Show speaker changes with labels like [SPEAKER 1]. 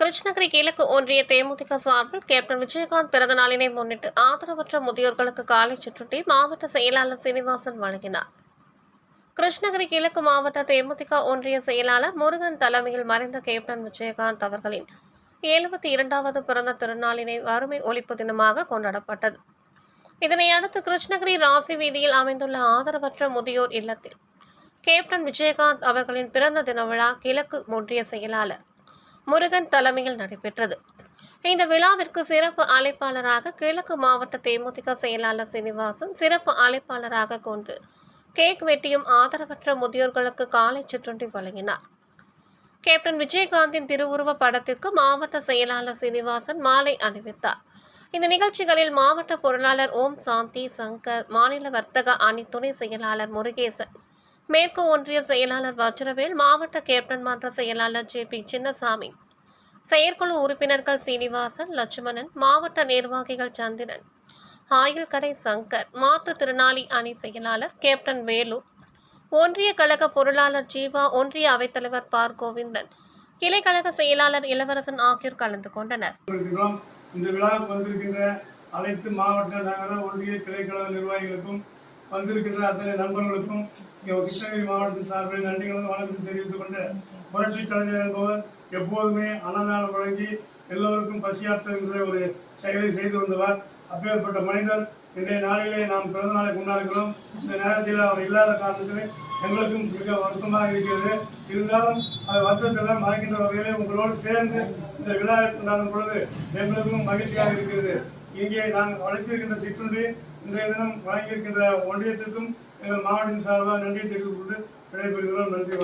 [SPEAKER 1] கிருஷ்ணகிரி கிழக்கு ஒன்றிய தேமுதிக சார்பில் கேப்டன் விஜயகாந்த் பிறந்த நாளினை முன்னிட்டு ஆதரவற்ற முதியோர்களுக்கு காலை சுற்றுட்டி மாவட்ட செயலாளர் சீனிவாசன் வழங்கினார். கிருஷ்ணகிரி கிழக்கு மாவட்ட தேமுதிக ஒன்றிய செயலாளர் முருகன் தலைமையில் மறைந்த கேப்டன் விஜயகாந்த் அவர்களின் எழுபத்தி இரண்டாவது பிறந்த திருநாளினை வறுமை ஒழிப்பு தினமாக கொண்டாடப்பட்டது. இதனை அடுத்து கிருஷ்ணகிரி ராசி வீதியில் அமைந்துள்ள ஆதரவற்ற முதியோர் இல்லத்தில் கேப்டன் விஜயகாந்த் அவர்களின் பிறந்த தின விழா கிழக்கு ஒன்றிய செயலாளர் முருகன் தலைமையில் நடைபெற்றது. இந்த விழாவிற்கு சிறப்பு அழைப்பாளராக கிழக்கு மாவட்ட தேமுதிக செயலாளர் சீனிவாசன் சிறப்பு அழைப்பாளராக கொண்டு கேக் வெட்டியும் ஆதரவற்ற முதியோர்களுக்கு காலை சிற்றுண்டி வழங்கினார். கேப்டன் விஜயகாந்தின் திருவுருவ படத்திற்கு மாவட்ட செயலாளர் சீனிவாசன் மாலை அணிவித்தார். இந்த நிகழ்ச்சிகளில் மாவட்ட பொருளாளர் ஓம் சாந்தி சங்கர் மாநில வர்த்தக அணி துணை செயலாளர் முருகேசன் மேற்கு ஒன்றிய செயலாளர் வஜ்ரவேல் மாவட்ட கேப்டன் மன்ற செயலாளர் ஜே பி சின்னசாமி செயற்குழு உறுப்பினர்கள் சீனிவாசன் லட்சுமணன் மாவட்ட நிர்வாகிகள் சந்திரன் ஆயில் கடை சங்கர் மாற்றுத்திறனாளி அணி செயலாளர் கேப்டன் வேலு ஒன்றிய கழக பொருளாளர் ஜீவா ஒன்றிய அவைத்தலைவர் பார் கோவிந்தன் கிளை கழக செயலாளர் இளவரசன் ஆகியோர் கலந்து கொண்டனர்.
[SPEAKER 2] இந்த விழாவுக்கு வந்திருக்கின்ற அனைத்து மாவட்ட நகர ஒன்றிய கிளைக்கழக நிர்வாகிகளுக்கும் வந்திருக்கின்ற அத்தனை நண்பர்களுக்கும் இங்கே கிருஷ்ணகிரி மாவட்டத்தின் சார்பில் நன்றிகளது வணக்கத்தை தெரிவித்துக் கொண்டு புரட்சி கலைஞர் என்பவர் எப்போதுமே அன்னதானம் வழங்கி எல்லோருக்கும் பசியாற்றுகின்ற ஒரு செயலை செய்து வந்தவர். அப்பேற்பட்ட மனிதர். இன்றைய நாளிலே நாம் பிறந்த நாளை கொண்டாடுகிறோம். இந்த நேரத்தில் அவர் இல்லாத காரணத்தில் எங்களுக்கும் மிக வருத்தமாக இருக்கிறது. இருந்தாலும் அது வருத்தத்தில் மறைக்கின்ற வகையிலே உங்களோடு சேர்ந்து இந்த விழா கொண்டாடும் பொழுது எங்களுக்கும் மகிழ்ச்சியாக இருக்கிறது. இங்கே நாங்கள் அழைத்திருக்கின்ற சிற்றுண்டி இன்றைய தினம் வழங்கியிருக்கின்ற ஒன்றியத்திற்கும் எங்கள் மாவட்டத்தின் சார்பாக நன்றியை தெரிவித்துக் கொண்டு விடைபெறுகிறோம். நன்றி.